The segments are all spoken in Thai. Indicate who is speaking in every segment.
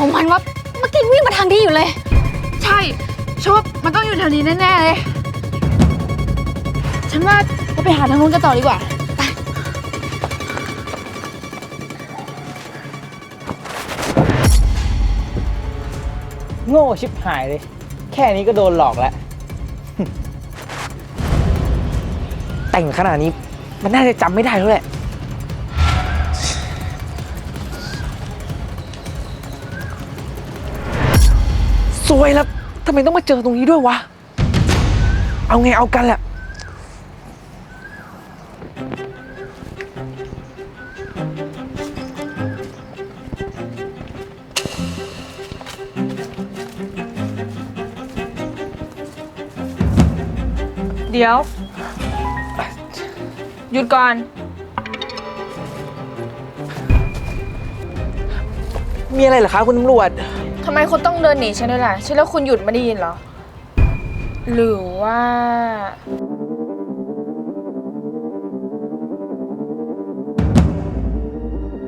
Speaker 1: ของมันวะเมื่อกี้วิ่งมาทางนี้อยู่เลย
Speaker 2: ใช่ชอบมันต้องอยู่แถวนี้แน่ๆเลย ฉันว่าเราไปหาทางนู้นกันต่อดีกว่า
Speaker 3: โง่ชิบหายเลย แค่นี้ก็โดนหลอกแล้ว แต่งขนาดนี้มันน่าจะจำไม่ได้แล้วแหละ สวยแล้วทำไมต้องมาเจอตรงนี้ด้วยวะ เอาไงเอากันแหละ
Speaker 2: เดี๋ยว หยุดก่อน
Speaker 3: มีอะไรเหรอคะคุณตำรวจ
Speaker 2: ทำไมคุณต้องเดินหนีฉันด้วยล่ะ ฉันแล้วคุณหยุดไม่ได้ยินเหรอ หรือว่า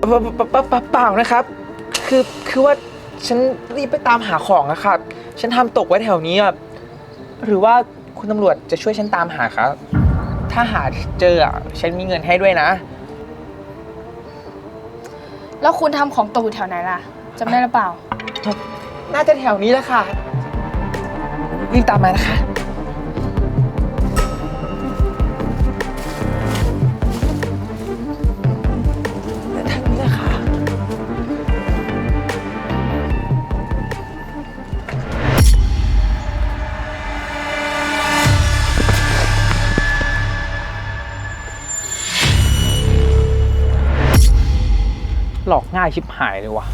Speaker 3: เปล่าเปล่าเปล่าเปล่านะครับ คือคือว่าฉันรีบไปตามหาของอะครับ ฉันทำตกไว้แถวนี้อะหรือว่าคุณตำรวจจะช่วยฉันตามหาครับ ถ้าหาเจออะฉันมีเงินให้ด้วยนะ
Speaker 2: แล้วคุณทำของตกอยู่แถวไหนล่ะจำได้หรือเปล่า
Speaker 3: น่าจะแถวนี้แหละค่ะรีบตามมานะคะ ทางนี้แหละค่ะ หลอกง่ายชิบหายเลยว่ะ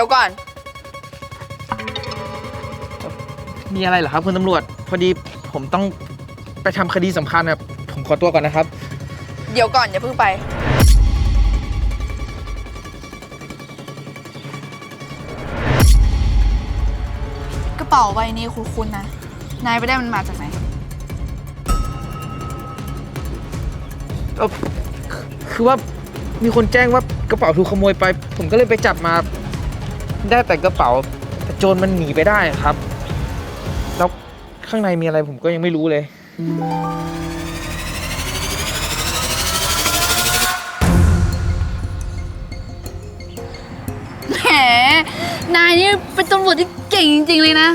Speaker 2: ดี๋ยวก่อน
Speaker 3: มีอะไรเหรอครับคุณตำรวจ พอดีผมต้องไปทำคดีสำคัญนะผมขอตัวก่อนนะครับ
Speaker 2: เดี๋ยวก่อนอย่าเพิ่งไป กระเป๋าใบนี้คุ้นๆนะ นายไปได้มันมาจากไหน
Speaker 3: เออคือคือว่ามีคนแจ้งว่ากระเป๋าถูกขโมยไป ผมก็เลยไปจับมา ได้แต่กระเป๋าแต่โจรมันหนีไปได้ครับ แล้วข้างในมีอะไรผมก็ยังไม่รู้เลย
Speaker 2: แหม นายนี่เป็นตำรวจที่เก่งจริง ๆ เลยนะ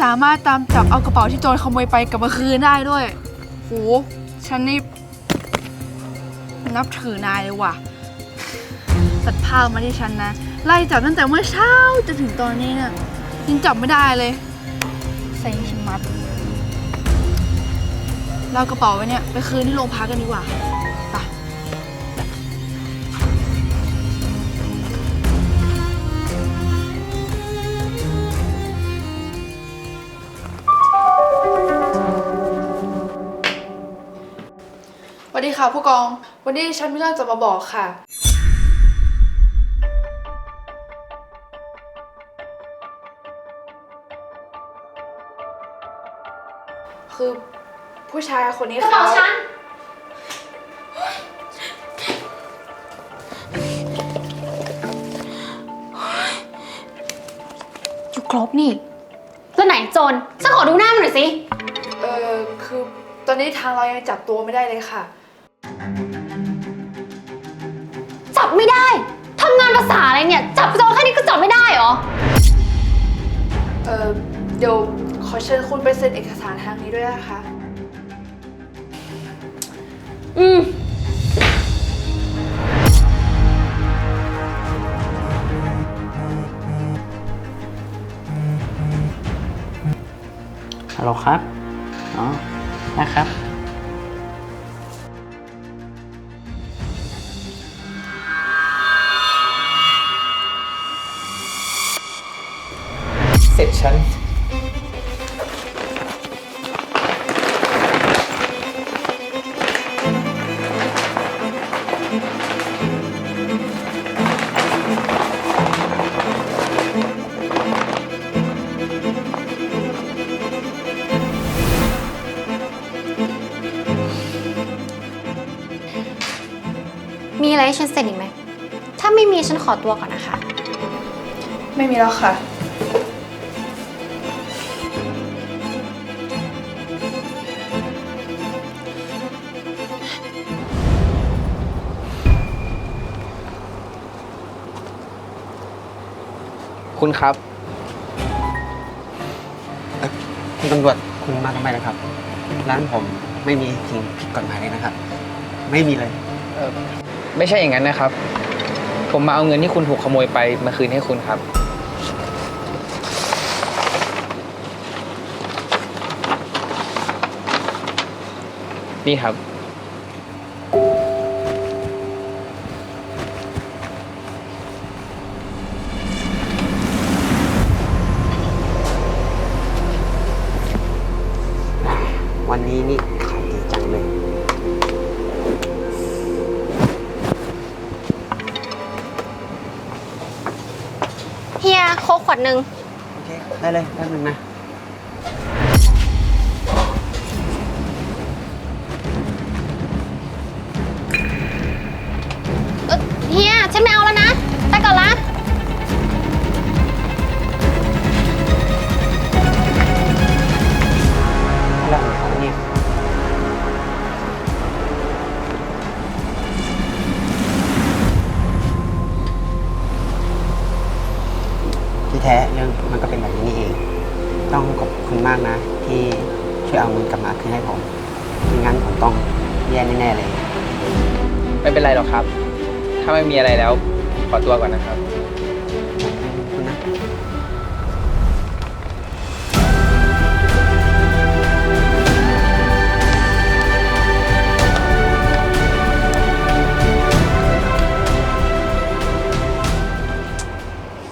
Speaker 2: สามารถตามจับเอากระเป๋าที่โจรขโมยไปกลับมาคืนได้ด้วย โห ฉันนี่ นับถือนายเลยว่ะ ตัดภาพมาที่ฉันนะ ไล่จับตั้งแต่เมื่อเช้าจนถึงตอนนี้เนี่ยยังจับไม่ได้เลยใส่ชิมัด เราเอากระเป๋าไว้เนี่ย ไปคืนที่โรงพักกันดีกว่าไปสวัสดีค่ะผู้กอง วันนี้ฉันมีเรื่องจะมาบอกค่ะ คือผู้ชายคนนี้
Speaker 1: กระเป๋า
Speaker 2: เขา
Speaker 1: ฉัน อยู่ครบนี่ แล้วไหนโจรฉันขอดูหน้ามันหน่อยสิ
Speaker 2: เออคือตอนนี้ทางเรายังจับตัวไม่ได้เลยค่ะ
Speaker 1: จับไม่ได้ ทำงานภาษาอะไรเนี่ย จับโจรแค่นี้ก็จับไม่ได้เหรอ
Speaker 2: เออเดี๋ยวขอ เชิญคุณไปเซ็นเอกสารทางนี้ด้วยนะคะ
Speaker 1: อืม
Speaker 4: ฮัลโหลครับ อ๋อ นะครับ
Speaker 3: เสร็จฉัน
Speaker 1: อะไรให้ฉันเซ็นอีกไหม ถ้าไม่มีฉันขอตัวก่อนนะคะ
Speaker 2: ไม่มีแล้วค่ะ
Speaker 3: คุณครับ
Speaker 5: คุณตำรวจคุณมาทำไมนะครับ ร้านผมไม่มีสิ่งผิดกฎหมายเลยนะครับ ไม่มีเลย
Speaker 3: ไม่ใช่อย่างนั้นนะครับ ผมมาเอาเงินที่คุณถูกขโมยไปมาคืนให้คุณครับ นี่ครับ
Speaker 5: วันนี้นี่
Speaker 1: หนึ่ง
Speaker 5: โอเค ได้เลยแป๊บนึงนะ ต้องขอบคุณมากนะ ที่ช่วยเอาเงินกลับมาคืนให้ผมไม่งั้นผมต้องแย่แน่ๆเลย
Speaker 3: ไม่เป็นไรหรอกครับ ถ้าไม่มีอะไรแล้ว ขอตัวก่อนนะครับ